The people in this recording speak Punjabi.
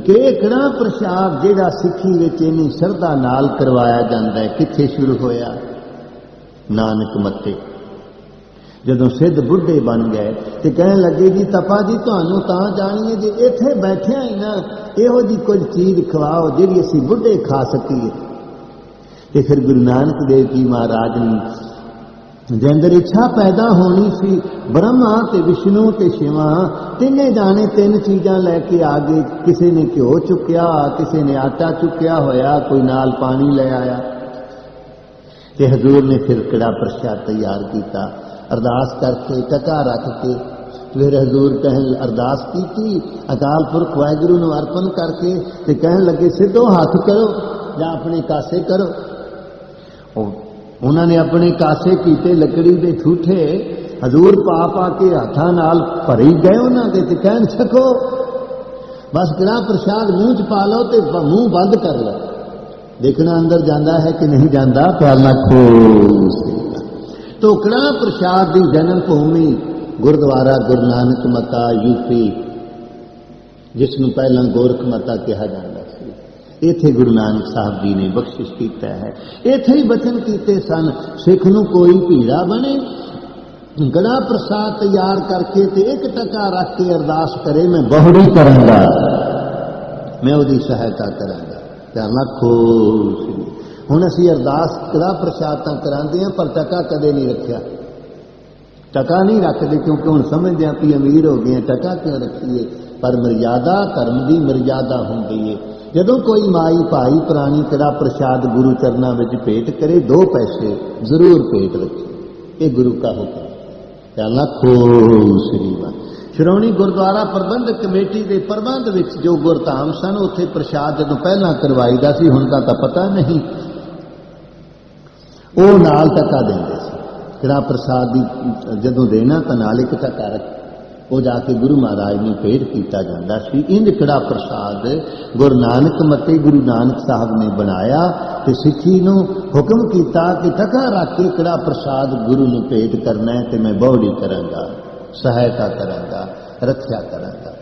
ਕਿ ਪ੍ਰਸ਼ਾਦ ਜਿਹੜਾ ਸਿੱਖੀ ਵਿੱਚ ਇੰਨੀ ਸ਼ਰਧਾ ਨਾਲ ਕਰਵਾਇਆ ਜਾਂਦਾ ਹੈ, ਕਿੱਥੇ ਸ਼ੁਰੂ ਹੋਇਆ? ਨਾਨਕ ਮੱਤੇ ਜਦੋਂ ਸਿੱਧ ਬੁੱਢੇ ਬਣ ਗਏ ਤੇ ਕਹਿਣ ਲੱਗੇ, ਜੀ ਤਪਾ ਜੀ, ਤੁਹਾਨੂੰ ਤਾਂ ਜਾਣੀਏ ਜੇ ਇੱਥੇ ਬੈਠਿਆ ਹੀ ਨਾ, ਇਹੋ ਜੀ ਕੁਝ ਚੀਜ਼ ਖਵਾਓ ਜਿਹੜੀ ਅਸੀਂ ਬੁੱਢੇ ਖਾ ਸਕੀਏ। ਤੇ ਫਿਰ ਗੁਰੂ ਨਾਨਕ ਦੇਵ ਜੀ ਮਹਾਰਾਜ ਨੇ ਦੇ ਅੰਦਰ ਇੱਛਾ ਪੈਦਾ ਹੋਣੀ ਸੀ, ਬ੍ਰਹਮਾ ਤੇ ਵਿਸ਼ਨੂੰ ਤੇ ਸ਼ਿਵਾ, ਤਿੰਨੇ ਜਾਣੇ ਤਿੰਨ ਚੀਜ਼ਾਂ ਲੈ ਕੇ ਆ ਗਏ ਕਿਸੇ ਨੇ ਘਿਓ ਚੁੱਕਿਆ, ਕਿਸੇ ਨੇ ਆਟਾ ਚੁੱਕਿਆ ਹੋਇਆ, ਕੋਈ ਨਾਲ ਪਾਣੀ ਲੈ ਆਇਆ। ਤੇ ਹਜ਼ੂਰ ਨੇ ਫਿਰ ਕੜਾ ਪ੍ਰਸ਼ਾਦ ਤਿਆਰ ਕੀਤਾ? ਅਰਦਾਸ ਕਰਕੇ ਟਕਾ ਰੱਖ ਕੇ ਫਿਰ ਹਜ਼ੂਰ ਕਹਿਣ ਅਰਦਾਸ ਕੀਤੀ, ਅਕਾਲ ਪੁਰਖ ਵਾਹਿਗੁਰੂ ਨੂੰ ਅਰਪਣ ਕਰਕੇ ਤੇ ਕਹਿਣ ਲੱਗੇ, ਸਿੱਧੋ ਹੱਥ ਕਰੋ ਜਾਂ ਆਪਣੇ ਕਾਸੇ ਕਰੋ। ਉਹ ਉਹਨਾਂ ਨੇ ਆਪਣੇ ਕਾਸੇ ਕੀਤੇ ਲੱਕੜੀ ਦੇ ਠੂਠੇ, ਹਜ਼ੂਰ ਪਾ ਪਾ ਕੇ ਹੱਥਾਂ ਨਾਲ ਭਰੀ ਗਏ ਉਹਨਾਂ ਦੇ ਤੇ ਕਹਿਣ, ਛਕੋ। ਬਸ ਕਿਹੜਾ ਪ੍ਰਸ਼ਾਦ ਮੂੰਹ ਚ ਪਾ ਲਓ ਤੇ ਬ- ਮੂੰਹ ਬੰਦ ਕਰ ਲਓ। ਦੇਖਣਾ ਅੰਦਰ ਜਾਂਦਾ ਹੈ ਕਿ ਨਹੀਂ ਜਾਂਦਾ ਪਿਆਲਾ ਖੋਸ ਟੋਕੜਾ ਪ੍ਰਸ਼ਾਦ ਦੀ ਜਨਮ ਭੂਮੀ? ਗੁਰਦੁਆਰਾ ਗੁਰੂ ਨਾਨਕ ਮਤਾ ਯੂਪੀ ਜਿਸ ਨੂੰ ਪਹਿਲਾਂ ਗੋਰਖ ਮਤਾ ਕਿਹਾ ਜਾਂਦਾ ਸੀ। ਇੱਥੇ ਗੁਰੂ ਨਾਨਕ ਸਾਹਿਬ ਜੀ ਨੇ ਬਖਸ਼ਿਸ਼ ਕੀਤਾ ਹੈ। ਇੱਥੇ ਹੀ ਬਚਨ ਕੀਤੇ ਸਨ, ਸਿੱਖ ਨੂੰ ਕੋਈ ਭੀੜਾ ਬਣੇ ਗੜਾ ਪ੍ਰਸਾਦ ਤਿਆਰ ਕਰਕੇ ਤੇ ਇੱਕ ਟਕਾ ਰੱਖ ਕੇ ਅਰਦਾਸ ਕਰੇ, ਮੈਂ ਬਹੁੜੀ ਕਰਾਂਗਾ। ਮੈਂ ਉਹਦੀ ਸਹਾਇਤਾ ਕਰਾਂਗਾ। ਤੇ ਲੱਖੋ ਹੁਣ ਅਸੀਂ ਅਰਦਾਸ ਕੜਾ ਪ੍ਰਸਾਦ ਤਾਂ ਕਰਾਂਦੇ ਆ ਪਰ ਟਕਾ ਕਦੇ ਨਹੀਂ ਰੱਖਿਆ। ਟਕਾ ਨਹੀਂ ਰੱਖਦੇ ਕਿਉਂਕਿ ਹੁਣ ਸਮਝਦੇ ਆ ਵੀ ਅਮੀਰ ਹੋ ਗਏ ਟਕਾ ਕਿਉਂ ਰੱਖੀਏ? ਪਰ ਮਰਿਆਦਾ, ਧਰਮ ਦੀ ਮਰਿਆਦਾ ਹੁੰਦੀ ਏ। ਜਦੋਂ ਕੋਈ ਮਾਈ ਭਾਈ ਪ੍ਰਾਣੀ ਕੜਾ ਪ੍ਰਸਾਦ ਗੁਰੂ ਚਰਨਾਂ ਵਿੱਚ ਭੇਟ ਕਰੇ, ਦੋ ਪੈਸੇ ਜ਼ਰੂਰ ਭੇਟ ਰੱਖੇ। ਇਹ ਗੁਰੂ ਦਾ ਹੁਕਮ ਤੇ ਲੱਖੋ ਸ੍ਰੀ ਵਾਹਿਗੁਰੂ। ਸ਼੍ਰੋਮਣੀ ਗੁਰਦੁਆਰਾ ਪ੍ਰਬੰਧਕ ਕਮੇਟੀ ਦੇ ਪ੍ਰਬੰਧ ਵਿੱਚ ਜੋ ਗੁਰਧਾਮ ਸਨ, ਉੱਥੇ ਪ੍ਰਸ਼ਾਦ ਜਦੋਂ ਪਹਿਲਾਂ ਕਰਵਾਈਦਾ ਸੀ, ਹੁਣ ਦਾ ਤਾਂ ਪਤਾ ਨਹੀਂ। ਉਹ ਨਾਲ ਟਕਾ ਦਿੰਦੇ ਸੀ। ਕਿਹੜਾ ਪ੍ਰਸਾਦ ਦੀ ਜਦੋਂ ਦੇਣਾ ਤਾਂ ਨਾਲ ਇੱਕ ਟਕਾ ਰੱਖ। ਉਹ ਜਾ ਕੇ ਗੁਰੂ ਮਹਾਰਾਜ ਨੂੰ ਭੇਟ ਕੀਤਾ ਜਾਂਦਾ ਸੀ। ਇੰਜ ਕਿਹੜਾ ਪ੍ਰਸਾਦ ਗੁਰੂ ਨਾਨਕ ਮਤੇ ਗੁਰੂ ਨਾਨਕ ਸਾਹਿਬ ਨੇ ਬਣਾਇਆ ਤੇ ਸਿੱਖੀ ਨੂੰ ਹੁਕਮ ਕੀਤਾ ਕਿ ਟਕਾ ਰੱਖ ਕੇ ਕਿਹੜਾ ਪ੍ਰਸਾਦ ਗੁਰੂ ਨੂੰ ਭੇਟ ਕਰਨਾ ਹੈ ਤੇ ਮੈਂ ਬਹੁੜੀ ਕਰਾਂਗਾ, ਸਹਾਇਤਾ ਕਰਾਂਗਾ, ਰੱਖਿਆ ਕਰਾਂਗਾ।